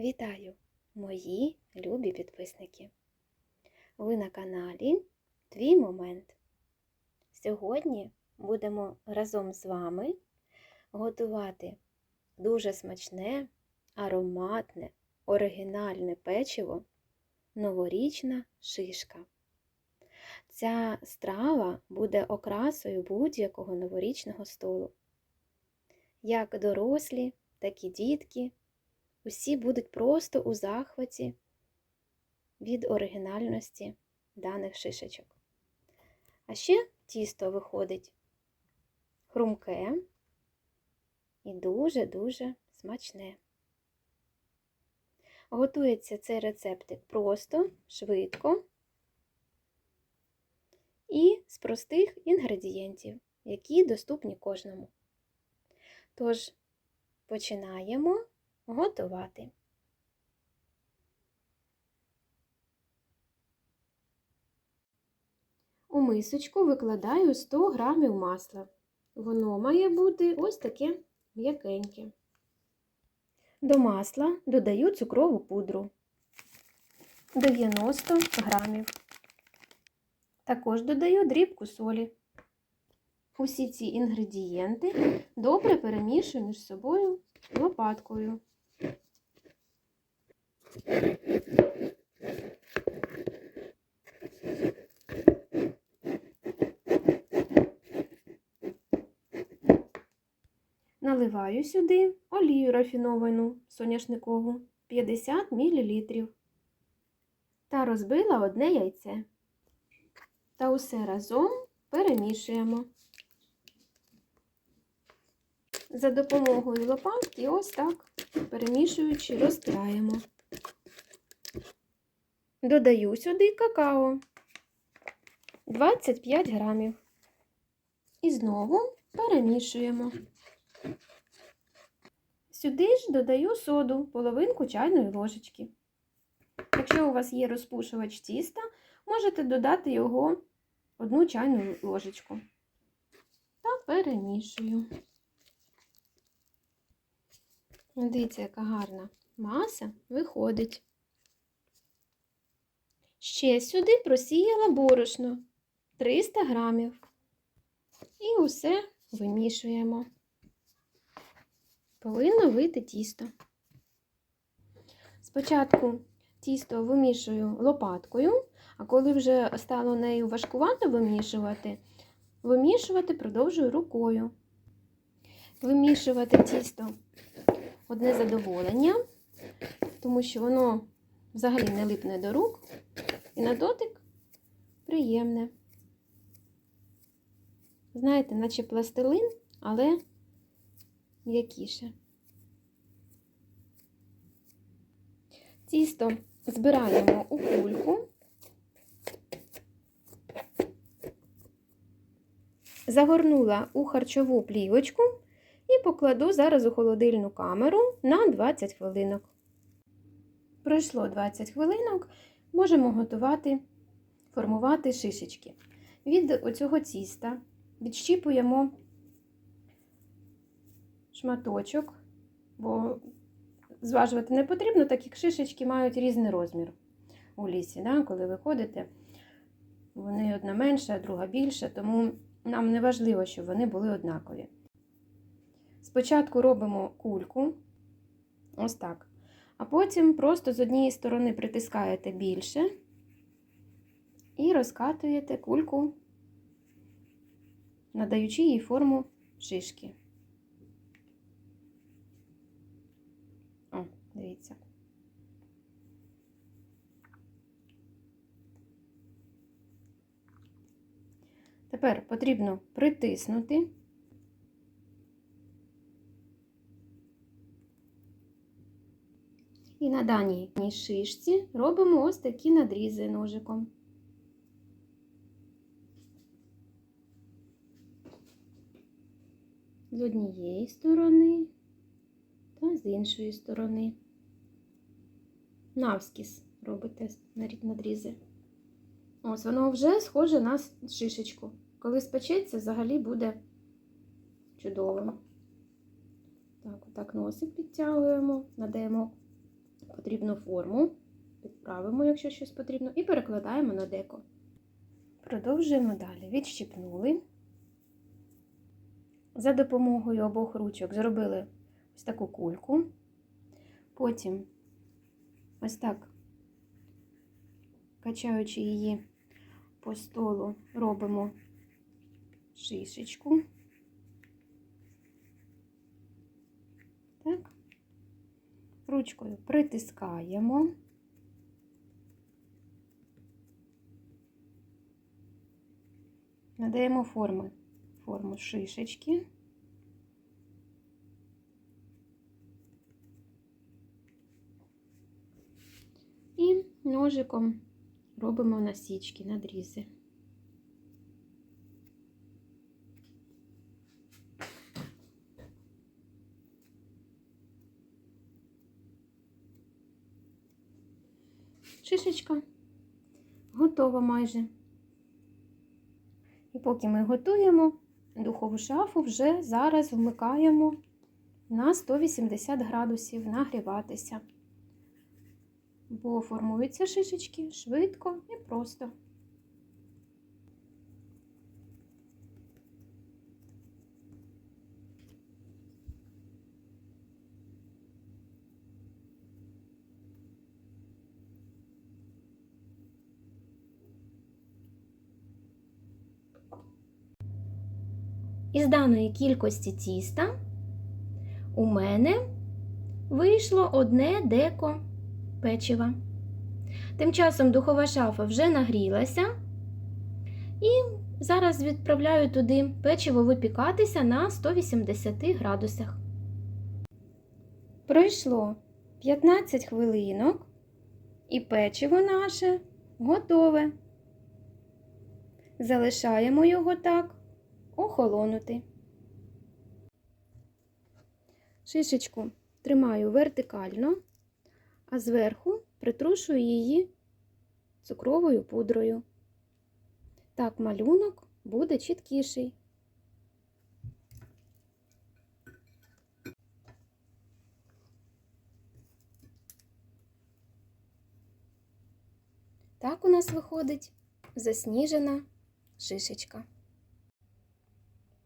Вітаю, мої любі підписники! Ви на каналі Твій Момент. Сьогодні будемо разом з вами готувати дуже смачне, ароматне, оригінальне печиво новорічна шишка. Ця страва буде окрасою будь-якого новорічного столу. Як дорослі, так і дітки усі будуть просто у захваті від оригінальності даних шишечок. А ще тісто виходить хрумке і дуже-дуже смачне. Готується цей рецептик просто, швидко і з простих інгредієнтів, які доступні кожному. Тож, починаємо готувати. У мисочку викладаю 100 грамів масла. Воно має бути ось таке м'якеньке. До масла додаю цукрову пудру 90 грамів. Також додаю дрібку солі. Усі ці інгредієнти добре перемішую між собою лопаткою. Наливаю сюди олію рафіновану соняшникову 50 мл та розбила одне яйце. Та усе разом перемішуємо. За допомогою лопатки ось так, перемішуючи, розтираємо. Додаю сюди какао 25 грамів. І знову перемішуємо. Сюди ж додаю соду, половинку чайної ложечки. Якщо у вас є розпушувач тіста, можете додати його одну чайну ложечку. Та перемішую. Дивіться, яка гарна маса виходить. Ще сюди просіяла борошно 300 грамів. І усе вимішуємо. Повинно вийти тісто. Спочатку тісто вимішую лопаткою, а коли вже стало нею важкувато вимішувати, вимішувати продовжую рукою. Вимішувати тісто одне задоволення, тому що воно взагалі не липне до рук і на дотик приємне. Знаєте, наче пластилин, але м'якіше. Тісто збираємо у кульку, загорнула у харчову плівочку і покладу зараз у холодильну камеру на 20 хвилинок. Пройшло 20 хвилинок, можемо готувати, формувати шишечки. Від оцього тіста відщіпуємо шматочок, бо зважувати не потрібно, так як шишечки мають різний розмір у лісі. Да? Коли ви ходите, вони одна менша, друга більша, тому нам не важливо, щоб вони були однакові. Спочатку робимо кульку, ось так. А потім просто з однієї сторони притискаєте більше і розкатуєте кульку, надаючи їй форму шишки. О, дивіться. Тепер потрібно притиснути. І на даній шишці робимо ось такі надрізи ножиком. З однієї сторони та з іншої сторони. Навскіз робите надрізи. Ось воно вже схоже на шишечку. Коли спечеться, взагалі буде чудово. Так, отак носик підтягуємо, надаємо потрібну форму, підправимо, якщо щось потрібно, і перекладаємо на деко. Продовжуємо далі. Відщипнули. За допомогою обох ручок зробили ось таку кульку. Потім ось так, качаючи її по столу, робимо шишечку. Так. Ручкою притискаємо. Надаємо форми, форму шишечки. І ножиком робимо насічки, надрізи. Шишечка готова майже. І поки ми готуємо, духову шафу вже зараз вмикаємо на 180 градусів нагріватися, бо формуються шишечки швидко і просто. Із даної кількості тіста у мене вийшло одне деко печива. Тим часом духова шафа вже нагрілася, і зараз відправляю туди печиво випікатися на 180 градусах. Пройшло 15 хвилинок, і печиво наше готове. Залишаємо його так охолонути. Шишечку тримаю вертикально, а зверху притрушую її цукровою пудрою. Так малюнок буде чіткіший. Так у нас виходить засніжена шишечка.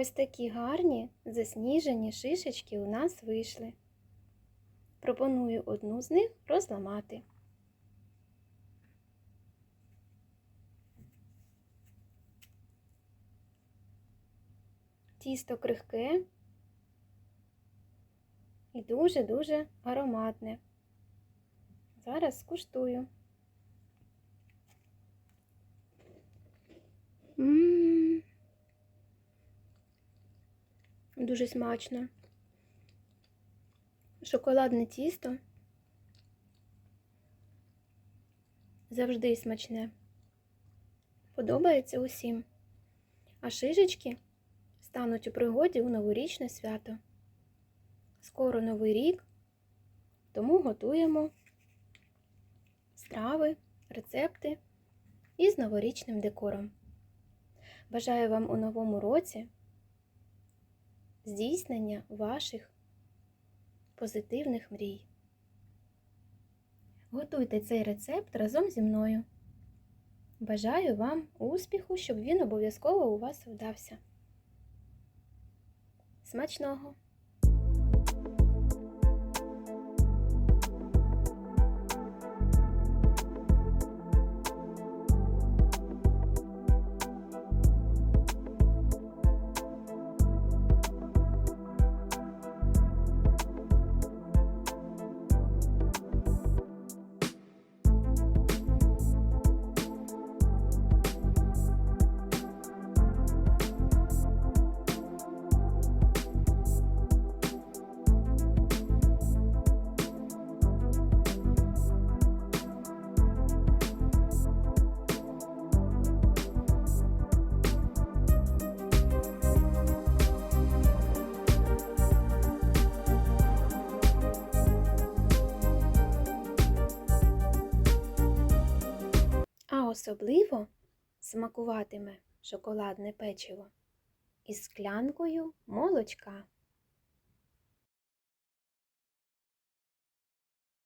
Ось такі гарні засніжені шишечки у нас вийшли. Пропоную одну з них розламати. Тісто крихке і дуже-дуже ароматне. Зараз скуштую. М-м-м. Дуже смачно. Шоколадне тісто завжди смачне. Подобається усім. А шишечки стануть у пригоді у новорічне свято. Скоро новий рік, тому готуємо страви, рецепти із новорічним декором. Бажаю вам у новому році здійснення ваших позитивних мрій. Готуйте цей рецепт разом зі мною. Бажаю вам успіху, щоб він обов'язково у вас вдався. Смачного! Особливо смакуватиме шоколадне печиво із склянкою молочка.